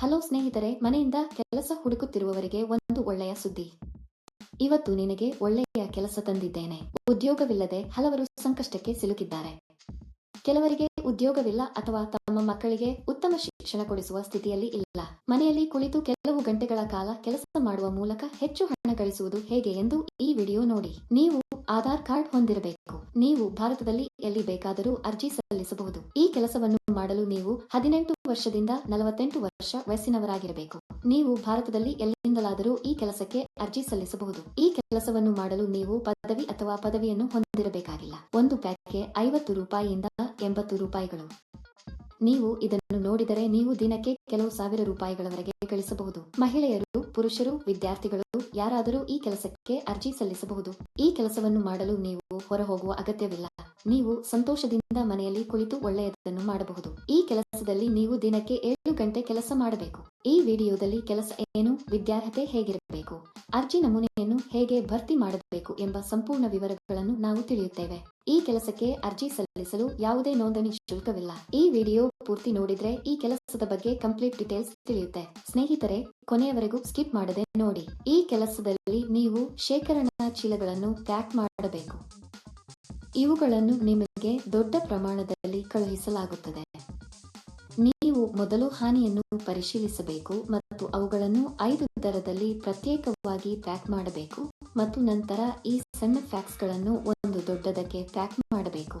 Hello ಸ್ನೇಹಿತರೆ, ಮನೆಯಿಂದ ಕೆಲಸ ಹುಡುಕುತ್ತಿರುವವರಿಗೆ ಒಂದು ಒಳ್ಳೆಯ ಸುದ್ದಿ. ಇವತ್ತು ನಿನಗೆ ಒಳ್ಳೆಯ ಕೆಲಸ ತಂದಿದ್ದೇನೆ. ಉದ್ಯೋಗವಿಲ್ಲದೆ ಹಲವರು ಸಂಕಷ್ಟಕ್ಕೆ ಸಿಲುಕಿದ್ದಾರೆ. ಕೆಲವರಿಗೆ ಉದ್ಯೋಗವಿಲ್ಲ ಅಥವಾ ತಮ್ಮ ಮಕ್ಕಳಿಗೆ ಉತ್ತಮ ಶಿಕ್ಷಣ ಕೊಡಿಸುವ ಸ್ಥಿತಿಯಲ್ಲಿ ಇಲ್ಲ. ಮನೆಯಲ್ಲಿ ಕುಳಿತು ಕೆಲವು ಗಂಟೆಗಳ ಕಾಲ ಕೆಲಸ ಮಾಡುವ ಮೂಲಕ ಹೆಚ್ಚು ಹಣ ಗಳಿಸುವುದು ಹೇಗೆ ಎಂದು ಈ ವಿಡಿಯೋ ನೋಡಿ. ನೀವು ಆಧಾರ್ ಕಾರ್ಡ್ ಹೊಂದಿರಬೇಕು. ನೀವು ಭಾರತದಲ್ಲಿ ಎಲ್ಲಿ ಬೇಕಾದರೂ ಅರ್ಜಿ ಸಲ್ಲಿಸಬಹುದು. ಈ ಕೆಲಸವನ್ನು ಮಾಡಲು ನೀವು ಹದಿನೆಂಟು ವರ್ಷದಿಂದ ನಲವತ್ತೆಂಟು ವರ್ಷ ವಯಸ್ಸಿನವರಾಗಿರಬೇಕು. ನೀವು ಭಾರತದಲ್ಲಿ ಎಲ್ಲಿಂದಲಾದರೂ ಈ ಕೆಲಸಕ್ಕೆ ಅರ್ಜಿ ಸಲ್ಲಿಸಬಹುದು. ಈ ಕೆಲಸವನ್ನು ಮಾಡಲು ನೀವು ಪದವಿ ಅಥವಾ ಪದವಿಯನ್ನು ಹೊಂದಿರಬೇಕಾಗಿಲ್ಲ. ಒಂದು ಪ್ಯಾಕ್ಗೆ ಐವತ್ತು ರೂಪಾಯಿಯಿಂದ ಎಂಬತ್ತು ರೂಪಾಯಿಗಳು. ನೀವು ಇದನ್ನು ನೋಡಿದರೆ ನೀವು ದಿನಕ್ಕೆ ಕೆಲವು ಸಾವಿರ ರೂಪಾಯಿಗಳವರೆಗೆ ಗಳಿಸಬಹುದು. ಮಹಿಳೆಯರು ಪುರುಷರು, ವಿದ್ಯಾರ್ಥಿಗಳು, ಯಾರಾದರೂ ಈ ಕೆಲಸಕ್ಕೆ ಅರ್ಜಿ ಸಲ್ಲಿಸಬಹುದು. ಈ ಕೆಲಸವನ್ನು ಮಾಡಲು ನೀವು ಹೊರ ಹೋಗುವ ಅಗತ್ಯವಿಲ್ಲ. ನೀವು ಸಂತೋಷದಿಂದ ಮನೆಯಲ್ಲಿ ಕುಳಿತು ಒಳ್ಳೆಯದನ್ನು ಮಾಡಬಹುದು. ಈ ಕೆಲಸದಲ್ಲಿ ನೀವು ದಿನಕ್ಕೆ ಏಳು ಗಂಟೆ ಕೆಲಸ ಮಾಡಬೇಕು. ಈ ವಿಡಿಯೋದಲ್ಲಿ ಕೆಲಸ ಏನು, ವಿದ್ಯಾರ್ಹತೆ ಹೇಗಿರಬೇಕು, ಅರ್ಜಿ ನಮೂನೆಯನ್ನು ಹೇಗೆ ಭರ್ತಿ ಮಾಡಬೇಕು ಎಂಬ ಸಂಪೂರ್ಣ ವಿವರಗಳನ್ನು ನಾವು ತಿಳಿಯುತ್ತೇವೆ. ಈ ಕೆಲಸಕ್ಕೆ ಅರ್ಜಿ ಸಲ್ಲಿಸಲು ಯಾವುದೇ ನೋಂದಣಿ ಶುಲ್ಕವಿಲ್ಲ. ಈ ವಿಡಿಯೋ ಪೂರ್ತಿ ನೋಡಿದ್ರೆ ಈ ಕೆಲಸದ ಬಗ್ಗೆ ಕಂಪ್ಲೀಟ್ ಡೀಟೇಲ್ಸ್ ತಿಳಿಯುತ್ತೆ. ಸ್ನೇಹಿತರೆ, ಕೊನೆಯವರೆಗೂ ಸ್ಕಿಪ್ ಮಾಡದೆ ನೋಡಿ. ಈ ಕೆಲಸದಲ್ಲಿ ನೀವು ಶೇಖರಣಾ ಚೀಲಗಳನ್ನು ಪ್ಯಾಕ್ ಮಾಡಬೇಕು. ಇವುಗಳನ್ನು ನಿಮಗೆ ದೊಡ್ಡ ಪ್ರಮಾಣದಲ್ಲಿ ಕಳುಹಿಸಲಾಗುತ್ತದೆ. ನೀವು ಮೊದಲು ಹಾನಿಯನ್ನು ಪರಿಶೀಲಿಸಬೇಕು ಮತ್ತು ಅವುಗಳನ್ನು ಐದು ದರದಲ್ಲಿ ಪ್ರತ್ಯೇಕವಾಗಿ ಪ್ಯಾಕ್ ಮಾಡಬೇಕು ಮತ್ತು ನಂತರ ಈ ಸಣ್ಣ ಫ್ಯಾಕ್ಸ್ಗಳನ್ನು ಒಂದು ದೊಡ್ಡದಕ್ಕೆ ಪ್ಯಾಕ್ ಮಾಡಬೇಕು.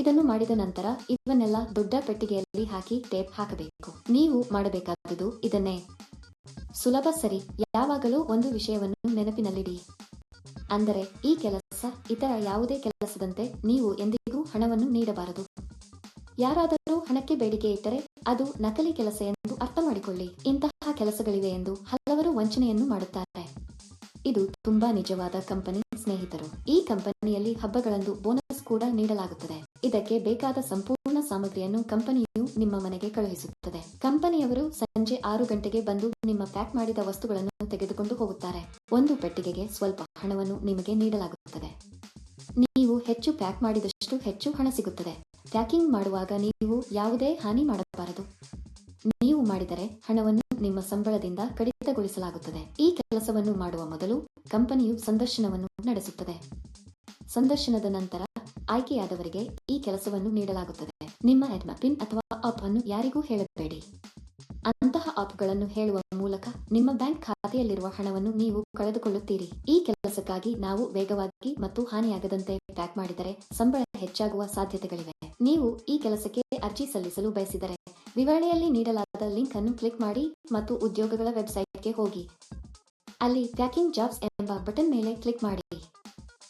ಇದನ್ನು ಮಾಡಿದ ನಂತರ ಇವನ್ನೆಲ್ಲ ದೊಡ್ಡ ಪೆಟ್ಟಿಗೆಯಲ್ಲಿ ಹಾಕಿ ಟೇಪ್ ಹಾಕಬೇಕು. ನೀವು ಮಾಡಬೇಕಾದುದು ಇದನ್ನೇ. ಸುಲಭ ಸರಿ, ಯಾವಾಗಲೂ ಒಂದು ವಿಷಯವನ್ನು ನೆನಪಿನಲ್ಲಿಡಿ. ಅಂದರೆ, ಈ ಕೆಲಸ ಇತರ ಯಾವುದೇ ಕೆಲಸದಂತೆ ನೀವು ಎಂದಿಗೂ ಹಣವನ್ನು ನೀಡಬಾರದು. ಯಾರಾದರೂ ಹಣಕ್ಕೆ ಬೇಡಿಕೆ ಇಟ್ಟರೆ ಅದು ನಕಲಿ ಕೆಲಸ ಎಂದು ಅರ್ಥ ಮಾಡಿಕೊಳ್ಳಿ ಇಂತಹ ಕೆಲಸಗಳಿವೆ ಎಂದು ಹಲವರು ವಂಚನೆಯನ್ನು ಮಾಡುತ್ತಾರೆ. ಇದು ತುಂಬಾ ನಿಜವಾದ ಕಂಪನಿ ಸ್ನೇಹಿತರು. ಈ ಕಂಪನಿಯಲ್ಲಿ ಹಬ್ಬಗಳಂದು ಬೋನಸ್ ಕೂಡ ನೀಡಲಾಗುತ್ತದೆ. ಇದಕ್ಕೆ ಬೇಕಾದ ಸಂಪೂರ್ಣ ಸಾಮಗ್ರಿಯನ್ನು ಕಂಪನಿಯು ನಿಮ್ಮ ಮನೆಗೆ ಕಳುಹಿಸುತ್ತದೆ. ಕಂಪನಿಯವರು ಸಂಜೆ ಆರು ಗಂಟೆಗೆ ಬಂದು ನಿಮ್ಮ ಪ್ಯಾಕ್ ಮಾಡಿದ ವಸ್ತುಗಳನ್ನು ತೆಗೆದುಕೊಂಡು ಹೋಗುತ್ತಾರೆ. ಒಂದು ಪೆಟ್ಟಿಗೆಗೆ ಸ್ವಲ್ಪ ಹಣವನ್ನು ನಿಮಗೆ ನೀಡಲಾಗುತ್ತದೆ. ನೀವು ಹೆಚ್ಚು ಪ್ಯಾಕ್ ಮಾಡಿದಷ್ಟು ಹೆಚ್ಚು ಹಣ ಸಿಗುತ್ತದೆ. ಪ್ಯಾಕಿಂಗ್ ಮಾಡುವಾಗ ನೀವು ಯಾವುದೇ ಹಾನಿ ಮಾಡಬಾರದು. ನೀವು ಮಾಡಿದರೆ ಹಣವನ್ನು ನಿಮ್ಮ ಸಂಬಳದಿಂದ ಕಡಿತಗೊಳಿಸಲಾಗುತ್ತದೆ. ಈ ಕೆಲಸವನ್ನು ಮಾಡುವ ಮೊದಲು ಕಂಪನಿಯು ಸಂದರ್ಶನವನ್ನು ನಡೆಸುತ್ತದೆ. ಸಂದರ್ಶನದ ನಂತರ ಆಯ್ಕೆಯಾದವರಿಗೆ ಈ ಕೆಲಸವನ್ನು ನೀಡಲಾಗುತ್ತದೆ. ನಿಮ್ಮ ಎಡ್ಮ ಪಿನ್ ಅಥವಾ ಆಪ್ ಅನ್ನು ಯಾರಿಗೂ ಹೇಳಬೇಡಿ. ಅಂತಹ ಆಪ್ಗಳನ್ನು ಹೇಳುವ ಮೂಲಕ ನಿಮ್ಮ ಬ್ಯಾಂಕ್ ಖಾತೆಯಲ್ಲಿರುವ ಹಣವನ್ನು ನೀವು ಕಳೆದುಕೊಳ್ಳುತ್ತೀರಿ. ಈ ಕೆಲಸಕ್ಕಾಗಿ ನಾವು ವೇಗವಾಗಿ ಮತ್ತು ಹಾನಿಯಾಗದಂತೆ ಪ್ಯಾಕ್ ಮಾಡಿದರೆ ಸಂಬಳ ಹೆಚ್ಚಾಗುವ ಸಾಧ್ಯತೆಗಳಿವೆ. ನೀವು ಈ ಕೆಲಸಕ್ಕೆ ಅರ್ಜಿ ಸಲ್ಲಿಸಲು ಬಯಸಿದರೆ ವಿವರಣೆಯಲ್ಲಿ ನೀಡಲಾದ ಲಿಂಕ್ ಅನ್ನು ಕ್ಲಿಕ್ ಮಾಡಿ ಮತ್ತು ಉದ್ಯೋಗಗಳ ವೆಬ್ಸೈಟ್ಗೆ ಹೋಗಿ. ಅಲ್ಲಿ ಪ್ಯಾಕಿಂಗ್ ಜಾಬ್ಸ್ ಎಂಬ ಬಟನ್ ಮೇಲೆ ಕ್ಲಿಕ್ ಮಾಡಿ.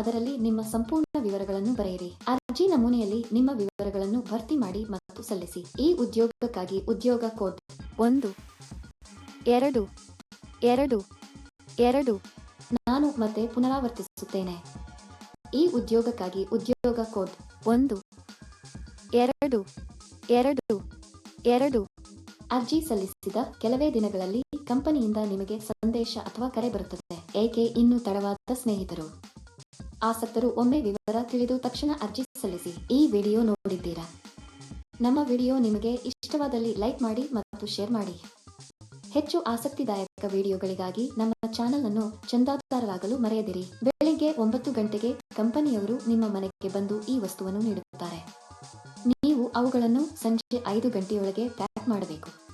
ಅದರಲ್ಲಿ ನಿಮ್ಮ ಸಂಪೂರ್ಣ ವಿವರಗಳನ್ನು ಬರೆಯಿರಿ. ಅರ್ಜಿ ನಮೂನೆಯಲ್ಲಿ ನಿಮ್ಮ ವಿವರಗಳನ್ನು ಭರ್ತಿ ಮಾಡಿ ಮತ್ತು ಸಲ್ಲಿಸಿ. ಈ ಉದ್ಯೋಗಕ್ಕಾಗಿ ಉದ್ಯೋಗ ಕೋಡ್ ಒಂದು, ಎರಡು ಎರಡು ಎರಡು, ನಾನು ಮತ್ತೆ ಪುನರಾವರ್ತಿಸುತ್ತೇನೆ. ಈ ಉದ್ಯೋಗಕ್ಕಾಗಿ ಉದ್ಯೋಗ ಕೋಡ್ ಒಂದು, ಎರಡು ಎರಡು ಎರಡು. ಅರ್ಜಿ ಸಲ್ಲಿಸಿದ ಕೆಲವೇ ದಿನಗಳಲ್ಲಿ ಕಂಪನಿಯಿಂದ ನಿಮಗೆ ಸಂದೇಶ ಅಥವಾ ಕರೆ ಬರುತ್ತದೆ. ಏಕೆ ಇನ್ನೂ ತಡವಾದ ಸ್ನೇಹಿತರು? ಆಸಕ್ತರು ಒಮ್ಮೆ ವಿವರ ತಿಳಿದು ತಕ್ಷಣ ಅರ್ಜಿ ಸಲ್ಲಿಸಿ. ಈ ವಿಡಿಯೋ ನೋಡಿದ್ದೀರಾ? ನಮ್ಮ ವಿಡಿಯೋ ನಿಮಗೆ ಇಷ್ಟವಾದಲ್ಲಿ ಲೈಕ್ ಮಾಡಿ ಮತ್ತು ಶೇರ್ ಮಾಡಿ. ಹೆಚ್ಚು ಆಸಕ್ತಿದಾಯಕ ವಿಡಿಯೋಗಳಿಗಾಗಿ ನಮ್ಮ ಚಾನಲ್ ಅನ್ನು ಚಂದಾದಾರರಾಗಲು ಮರೆಯದಿರಿ. ಬೆಳಿಗ್ಗೆ ಒಂಬತ್ತು ಗಂಟೆಗೆ ಕಂಪನಿಯವರು ನಿಮ್ಮ ಮನೆಗೆ ಬಂದು ಈ ವಸ್ತುವನ್ನು ನೀಡುತ್ತಾರೆ. ನೀವು ಅವುಗಳನ್ನು ಸಂಜೆ ಐದು ಗಂಟೆಯೊಳಗೆ ಪ್ಯಾಕ್ ಮಾಡಬೇಕು.